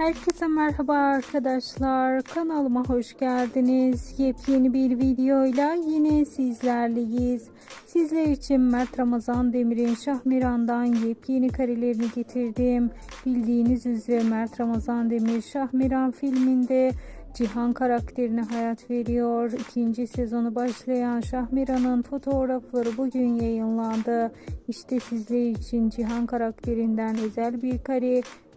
Herkese merhaba arkadaşlar. Kanalıma hoş geldiniz. Yepyeni bir videoyla yine sizlerleyiz. Sizler için Mert Ramazan Demir'in Şahmeran'dan yepyeni karelerini getirdim. Bildiğiniz üzere Mert Ramazan Demir Şahmeran filminde Cihan karakterine hayat veriyor. İkinci sezonu başlayan Şahmeran'ın fotoğrafları bugün yayınlandı. İşte sizler için Cihan karakterinden özel bir kare